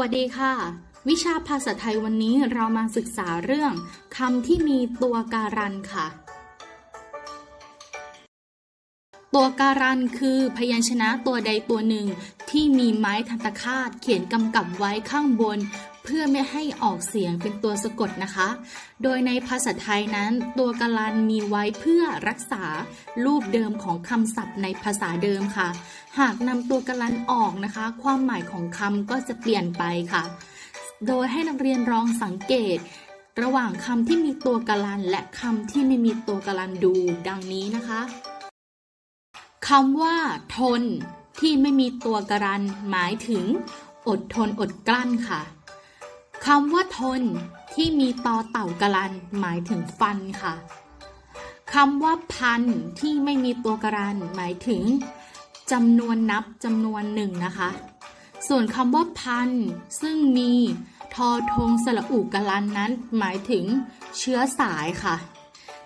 วัสดีค่ะ วิชาภาษาไทยวันนี้เรามาศึกษาเรื่องคำที่มีตัวการันค่ะ ตัวการันคือพยัญชนะตัวใดตัวหนึ่งที่มีไม้ทันตคาตเขียนกำกับไว้ข้างบน เพื่อไม่ให้ออกเสียงเป็นตัวสะกดนะคะ โดยในภาษาไทยนั้น ตัวการันมีไว้เพื่อรักษารูปเดิมของคำศัพท์ในภาษาเดิมค่ะ หากนำตัวการันออกนะคะ ความหมายของคำก็จะเปลี่ยนไปค่ะ โดยให้นักเรียนลองสังเกต ระหว่างคำที่มีตัวการัน และคำที่ไม่มีตัวการันดูดังนี้นะคะคำว่า ทนที่ไม่มีตัวการัน หมายถึง อดทนอดกลั้นค่ะ คำว่าทนที่มีตอเต่ากรันหมายถึงฟันค่ะคำว่าพันที่ไม่มีตัวกรันหมายถึงจำนวนนับจำนวนหนึ่งนะคะ ส่วนคำว่าพันซึ่งมีทอทงสระอุกลันนั้นหมายถึงเชื้อสายค่ะ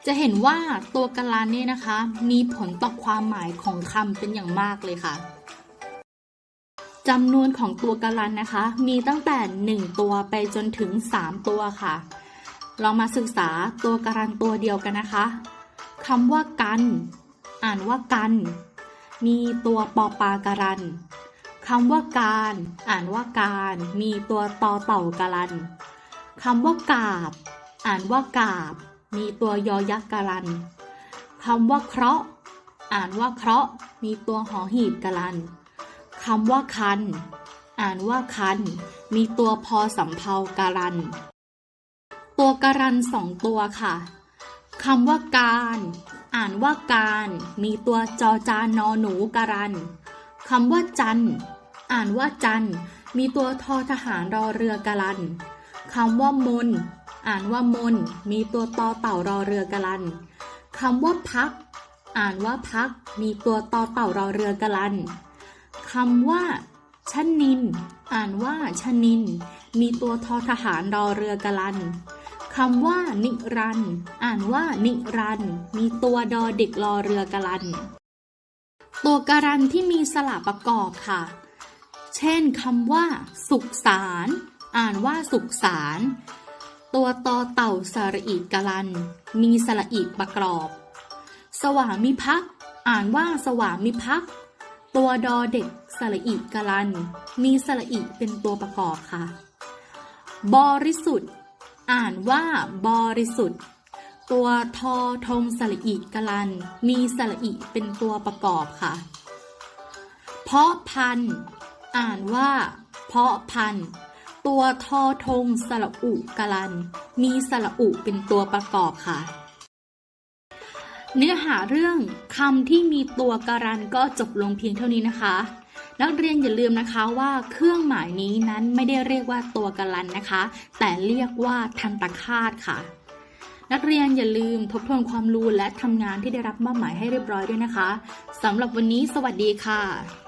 จะเห็นว่าตัวกลันเนี่ยนะคะ มีผลต่อความหมายของคำเป็นอย่างมากเลยค่ะ จำนวนของตัวกลันนะคะ มีตั้งแต่ 1 ตัวไปจนถึง 3 ตัวค่ะ เรามาศึกษาตัวการันตัวเดียวกันนะคะคำว่ากัน อ่านว่ากัน มีตัวปอปาการันคำว่าการ อ่านว่าการ มีตัวตอเต่าการันคำว่ากาบ อ่านว่ากาบ มีตัวยอยักษ์การันคำว่าเคราะห์ อ่านว่าเคราะห์ มีตัวหอหีบการัน คำว่าคัน อ่านว่าคัน มีตัวพอสำเพาการัน ตัวการันสองตัวค่ะคำว่าการ อ่านว่าการ มีตัวจอจานนอหนูการันคำว่าจัน อ่านว่าจัน มีตัวทอทหารรอเรือกาลันคำว่ามน อ่านว่ามน มีตัวตอเต่ารอเรือกาลันคำว่าพัก อ่านว่าพัก มีตัวตอเต่ารอเรือกาลัน คำว่าชนิน อ่านว่าชนิน มีตัวทอทหารรอเรือกาลันคำว่านิรัน อ่านว่านิรัน มีตัวดอเด็กรอเรือกาลัน ตัวการันที่มีสระประกอบค่ะ เช่นคำว่า สุขสาร อ่านว่าสุขสาร ตัวตอเต่าสระอีกาลัน มีสระอีประกอบ สวามิภักดิ์อ่านว่าสวามิภักดิ์ ตัวดอเด็กสระอีกลัน มีสระอีเป็นตัวประกอบค่ะ บริสุทธิ์ อ่านว่าบริสุทธิ์ ตัวทอทงสระอีกลัน มีสระอีเป็นตัวประกอบค่ะ เพาะพันธุ์ อ่านว่า เพาะพันธุ์ ตัวทอทงสระอุกลัน มีสระอุเป็นตัวประกอบค่ะ เนื้อหาเรื่องคำที่มีตัวการันก็จบลงเพียงเท่านี้นะคะ นักเรียนอย่าลืมนะคะว่าเครื่องหมายนี้นั้นไม่ได้เรียกว่าตัวการันนะคะ แต่เรียกว่าทันตคาตค่ะ นักเรียนอย่าลืมทบทวนความรู้และทำงานที่ได้รับมอบหมายให้เรียบร้อยด้วยนะคะสำหรับวันนี้สวัสดีค่ะ